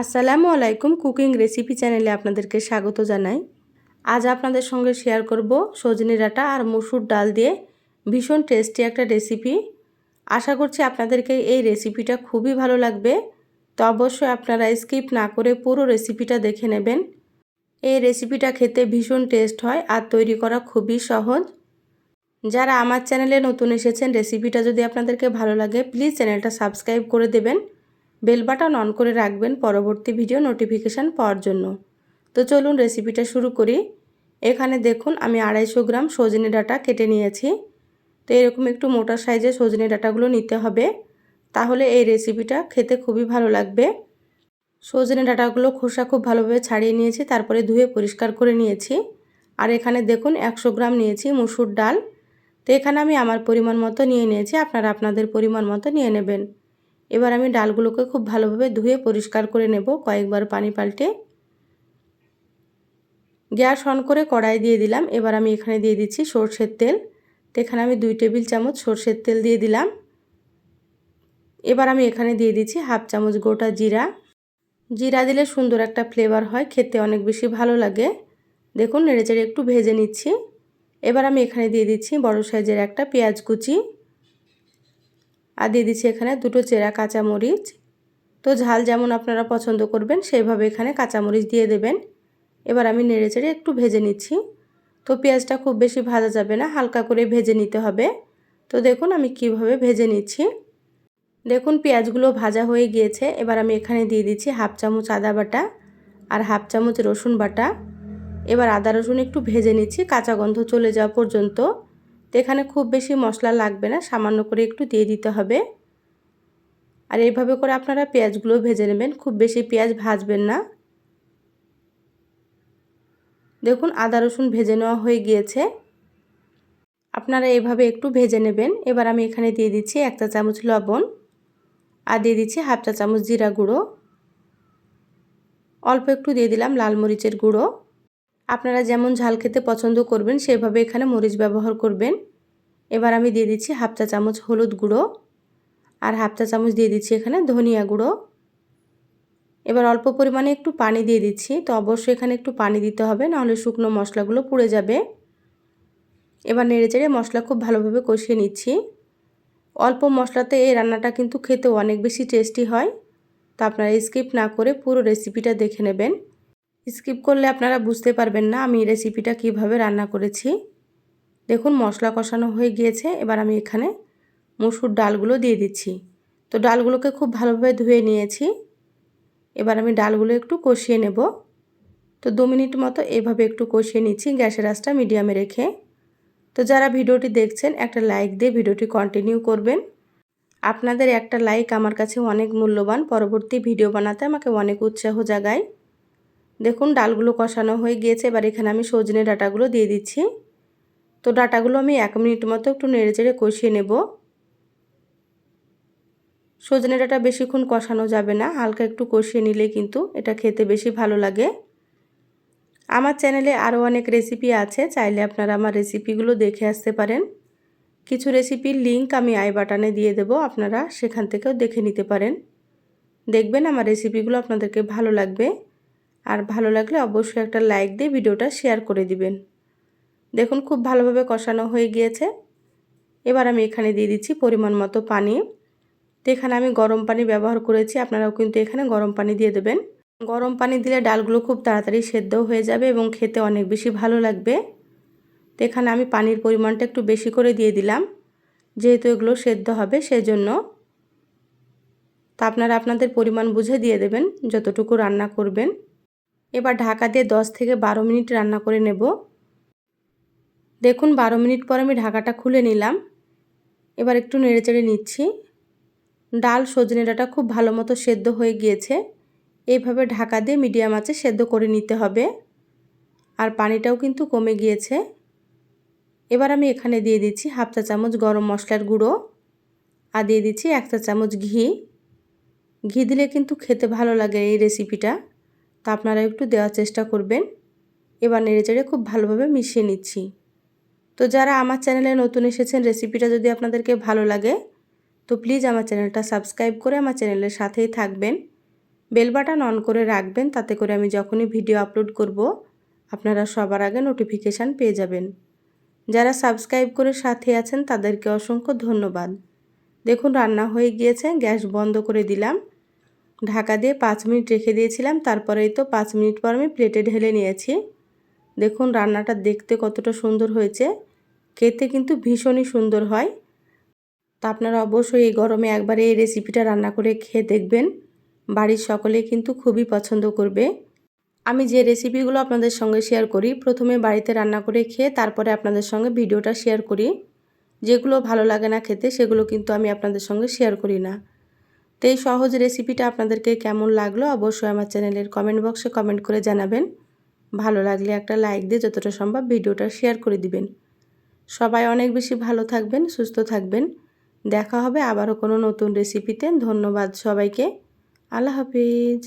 আসসালামু আলাইকুম cooking recipe চ্যানেলে আপনাদেরকে স্বাগত জানাই। আজ আপনাদের সঙ্গে শেয়ার করব সজনে ডাঁটা আর মসুর ডাল দিয়ে ভীষণ টেস্টি একটা রেসিপি। আশা করছি আপনাদেরকে এই রেসিপিটা খুবই ভালো লাগবে। তো অবশ্যই আপনারা স্কিপ না করে পুরো রেসিপিটা দেখে নেবেন। এই রেসিপিটা খেতে ভীষণ টেস্ট হয় আর তৈরি করা খুবই সহজ। যারা আমার চ্যানেলে নতুন এসেছেন, রেসিপিটা যদি আপনাদেরকে ভালো লাগে, প্লিজ চ্যানেলটা সাবস্ক্রাইব করে দেবেন। বেল বাটন অন করে রাখবেন পরবর্তী ভিডিও নোটিফিকেশান পাওয়ার জন্য। তো চলুন রেসিপিটা শুরু করি। এখানে দেখুন, আমি আড়াইশো গ্রাম সজনে ডাটা কেটে নিয়েছি। তো এরকম একটু মোটা সাইজের সজনে ডাটাগুলো নিতে হবে। তাহলে এই রেসিপিটা খেতে খুবই ভালো লাগবে। সজনে ডাটাগুলো খোসা খুব ভালোভাবে ছাড়িয়ে নিয়েছি, তারপরে ধুয়ে পরিষ্কার করে নিয়েছি। আর এখানে দেখুন, একশো গ্রাম নিয়েছি মুসুর ডাল। তো এখানে আমি আমার পরিমাণ মতো নিয়ে নিয়েছি, আপনারা আপনাদের পরিমাণ মতো নিয়ে নেবেন। এবার আমি ডালগুলোকে খুব ভালোভাবে ধুয়ে পরিষ্কার করে নেব কয়েকবার পানি পাল্টে। গ্যাস অন করে কড়াই দিয়ে দিলাম। এবার আমি এখানে দিয়ে দিচ্ছি সর্ষের তেল। তো এখানে আমি দুই টেবিল চামচ সর্ষের তেল দিয়ে দিলাম। এবার আমি এখানে দিয়ে দিচ্ছি হাফ চামচ গোটা জিরা। জিরা দিলে সুন্দর একটা ফ্লেভার হয়, খেতে অনেক বেশি ভালো লাগে। দেখুন, নেড়েচেড়ে একটু ভেজে নিচ্ছি। এবার আমি এখানে দিয়ে দিচ্ছি বড় সাইজের একটা পেঁয়াজ কুচি। আর দিয়ে দিচ্ছি এখানে দুটো চেরা কাঁচামরিচ। তো ঝাল যেমন আপনারা পছন্দ করবেন, সেইভাবে এখানে কাঁচামরিচ দিয়ে দেবেন। এবার আমি নেড়ে চেড়ে একটু ভেজে নিচ্ছি। তো পেঁয়াজটা খুব বেশি ভাজা যাবে না, হালকা করে ভেজে নিতে হবে। তো দেখুন আমি কীভাবে ভেজে নিচ্ছি। দেখুন পেঁয়াজগুলো ভাজা হয়ে গিয়েছে, এবার আমি এখানে দিয়ে দিচ্ছি হাফ চামচ আদা বাটা আর হাফ চামচ রসুন বাটা। এবার আদা রসুন একটু ভেজে নিচ্ছি, কাঁচা গন্ধ চলে যাওয়া পর্যন্ত। তো এখানে খুব বেশি মশলা লাগবে না, সামান্য করে একটু দিয়ে দিতে হবে। আর এইভাবে করে আপনারা পেঁয়াজগুলো ভেজে নেবেন, খুব বেশি পেঁয়াজ ভাজবেন না। দেখুন, আদা রসুন ভেজে নেওয়া হয়ে গিয়েছে। আপনারা এভাবে একটু ভেজে নেবেন। এবার আমি এখানে দিয়ে দিচ্ছি এক চা চামচ লবণ আর দিয়ে দিচ্ছি হাফ চা চামচ জিরা গুঁড়ো। অল্প একটু দিয়ে দিলাম লাল মরিচের গুঁড়ো। আপনারা যেমন ঝাল খেতে পছন্দ করবেন, সেভাবে এখানে মরিচ ব্যবহার করবেন। এবার আমি দিয়ে দিচ্ছি হাফ চা চামচ হলুদ গুঁড়ো আর হাফ চা চামচ দিয়ে দিচ্ছি এখানে ধনিয়া গুঁড়ো। এবার অল্প পরিমাণে একটু পানি দিয়ে দিচ্ছি, তো অবশ্যই এখানে একটু পানি দিতে হবে, নাহলে শুকনো মশলাগুলো পুড়ে যাবে। এবার নেড়ে চেড়ে মশলা খুব ভালোভাবে কষিয়ে নিচ্ছি। অল্প মশলাতে এই রান্নাটা কিন্তু খেতে অনেক বেশি টেস্টি হয়, তো আপনারা স্কিপ না করে পুরো রেসিপিটা দেখে নেবেন। স্কিপ করলে আপনারা বুঝতে পারবেন না আমি রেসিপিটা কীভাবে রান্না করেছি। দেখুন, মশলা কষানো হয়ে গিয়েছে। এবার আমি এখানে মুসুর ডালগুলো দিয়ে দিচ্ছি। তো ডালগুলোকে খুব ভালোভাবে ধুয়ে নিয়েছি। এবার আমি ডালগুলো একটু কষিয়ে নেব। তো দু মিনিট মতো এভাবে একটু কষিয়ে নিচ্ছি গ্যাসের আঁচটা মিডিয়ামে রেখে। তো যারা ভিডিওটি দেখছেন, একটা লাইক দিয়ে ভিডিওটি কন্টিনিউ করবেন। আপনাদের একটা লাইক আমার কাছে অনেক মূল্যবান। পরবর্তী ভিডিও বানাতে আমাকে অনেক উৎসাহ জাগায়। দেখুন, ডালগুলো কষানো হয়ে গিয়েছে। এবার এখানে আমি সজনে ডাটাগুলো দিয়ে দিচ্ছি। তো ডাটাগুলো আমি এক মিনিট মতো একটু নেড়ে চেড়ে কষিয়ে নেব। সজনে ডাটা বেশিক্ষণ কষানো যাবে না, হালকা একটু কষিয়ে নিলে কিন্তু এটা খেতে বেশি ভালো লাগে। আমার চ্যানেলে আরও অনেক রেসিপি আছে, চাইলে আপনারা আমার রেসিপিগুলো দেখে আসতে পারেন। কিছু রেসিপির লিঙ্ক আমি আই বাটানে দিয়ে দেব, আপনারা সেখান থেকেও দেখে নিতে পারেন। দেখবেন আমার রেসিপিগুলো আপনাদেরকে ভালো লাগবে। আর ভালো লাগলে অবশ্যই একটা লাইক দিয়ে ভিডিওটা শেয়ার করে দিবেন। দেখুন, খুব ভালোভাবে কষানো হয়ে গিয়েছে। এবার আমি এখানে দিয়ে দিচ্ছি পরিমাণ মতো পানি। তো এখানে আমি গরম পানি ব্যবহার করেছি, আপনারাও কিন্তু এখানে গরম পানি দিয়ে দেবেন। গরম পানি দিলে ডালগুলো খুব তাড়াতাড়ি সেদ্ধ হয়ে যাবে এবং খেতে অনেক বেশি ভালো লাগবে। তো এখানে আমি পানির পরিমাণটা একটু বেশি করে দিয়ে দিলাম, যেহেতু এগুলো সেদ্ধ হবে সেজন্য। তো আপনারা আপনাদের পরিমাণ বুঝে দিয়ে দেবেন, যতটুকু রান্না করবেন। এবার ঢাকা দিয়ে 10 থেকে বারো মিনিট রান্না করে নেব। দেখুন বারো মিনিট পর আমি ঢাকাটা খুলে নিলাম। এবার একটু নেড়েচেড়ে নিচ্ছি। ডাল সজনে ডাটা খুব ভালো মতো সেদ্ধ হয়ে গিয়েছে। এইভাবে ঢাকা দিয়ে মিডিয়াম আঁচে সেদ্ধ করে নিতে হবে। আর পানিটাও কিন্তু কমে গিয়েছে। এবার আমি এখানে দিয়ে দিচ্ছি হাফ চা চামচ গরম মশলার গুঁড়ো। আর দিয়ে দিচ্ছি এক চা চামচ ঘি। ঘি দিলে কিন্তু খেতে ভালো লাগে এই রেসিপিটা তা আপনারা একটু দেওয়ার চেষ্টা করবেন। এবার নেড়ে চেড়ে খুব ভালোভাবে মিশিয়ে নিচ্ছি। তো যারা আমার চ্যানেলে নতুন এসেছেন, রেসিপিটা যদি আপনাদেরকে ভালো লাগে, তো প্লিজ আমার চ্যানেলটা সাবস্ক্রাইব করে আমার চ্যানেলের সাথেই থাকবেন। বেল বাটন অন করে রাখবেন, তাতে করে আমি যখনই ভিডিও আপলোড করব, আপনারা সবার আগে নোটিফিকেশান পেয়ে যাবেন। যারা সাবস্ক্রাইব করে সাথে আছেন, তাদেরকে অসংখ্য ধন্যবাদ। দেখুন, রান্না হয়ে গিয়েছে, গ্যাস বন্ধ করে দিলাম। ঢাকা দিয়ে পাঁচ মিনিট রেখে দিয়েছিলাম, তারপরেই তো পাঁচ মিনিট পর আমি প্লেটে ঢেলে নিয়েছি। দেখুন, রান্নাটা দেখতে কতটা সুন্দর হয়েছে। খেতে কিন্তু ভীষণই সুন্দর হয়। তা আপনারা অবশ্যই এই গরমে একবার এই রেসিপিটা রান্না করে খেয়ে দেখবেন। বাড়ির সকলে কিন্তু খুবই পছন্দ করবে। আমি যে রেসিপিগুলো আপনাদের সঙ্গে শেয়ার করি, প্রথমে বাড়িতে রান্না করে খেয়ে তারপরে আপনাদের সঙ্গে ভিডিওটা শেয়ার করি। যেগুলো ভালো লাগে না খেতে, সেগুলো কিন্তু আমি আপনাদের সঙ্গে শেয়ার করি না। তো এই সহজ রেসিপিটা আপনাদেরকে কেমন লাগল অবশ্যই আমার চ্যানেলের কমেন্ট বক্সে কমেন্ট করে জানাবেন। ভালো লাগলে একটা লাইক দিয়ে যতটা সম্ভব ভিডিওটা শেয়ার করে দিবেন। সবাই অনেক বেশি ভালো থাকবেন, সুস্থ থাকবেন। দেখা হবে আবারও কোনো নতুন রেসিপিতে ধন্যবাদ সবাইকে। আল্লাহ হাফিজ।